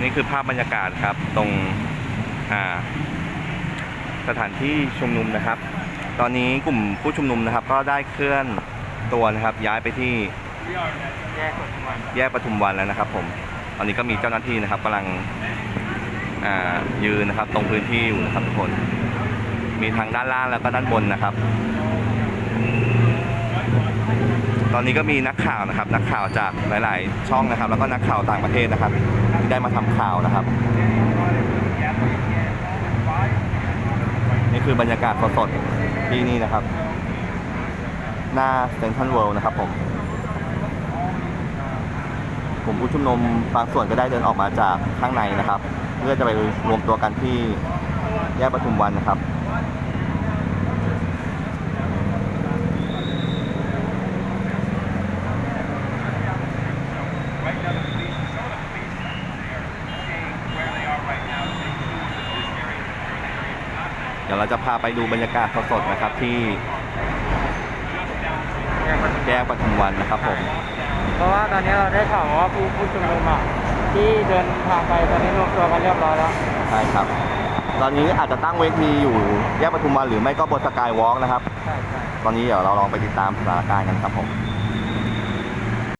นี่คือภาพบรรยากาศครับ ตรงสถานที่ชุมนุมนะครับ ตอนนี้กลุ่มผู้ชุมนุมนะครับ ก็ได้เคลื่อนตัวนะครับ ย้ายไปที่แยกคนทุกวันแยกปทุมวันแล้วนะครับ ผมตอนนี้ก็มีเจ้าหน้าที่นะครับกำลังยืนนะครับ ตรงพื้นที่อยู่นะครับทุกคน มีทางด้านล่างแล้วก็ด้านบนนะครับ ต อนนี้ก็มีนักข่าวนะครับ นักข่าวจากหลาย ๆ ช่องนะครับ แล้วก็นักข่าวต่างประเทศนะครับ ที่ได้มาทำข่าวนะครับ นี่คือบรรยากาศสดๆที่นี่นะครับ หน้าเซ็นทรัลเวิลด์นะครับผมกลุ่มผู้ชุมนุมบางส่วนก็ได้เดินออกมาจากข้างในนะครับ เพื่อจะไปรวมตัวกันที่แยกปทุมวันนะครับ เดี๋ยวเราจะพาไปดูบรรยากาศสดๆนะครับที่แยกคนแยกปทุมวันนะครับผม เพราะว่าตอนนี้เราได้ข่าวว่าผู้ผู้ชุมนุมอะที่เดินทางไปตอนนี้รวมตัวกันเรียบร้อยแล้ว ใช่ครับ ตอนนี้อาจจะตั้งเวทีอยู่แยกปทุมวันหรือไม่ก็บนสกายวอล์กนะครับ ใช่ใช่ตอนนี้เดี๋ยวเราลองไปติดตามสถานการณ์กันครับผมค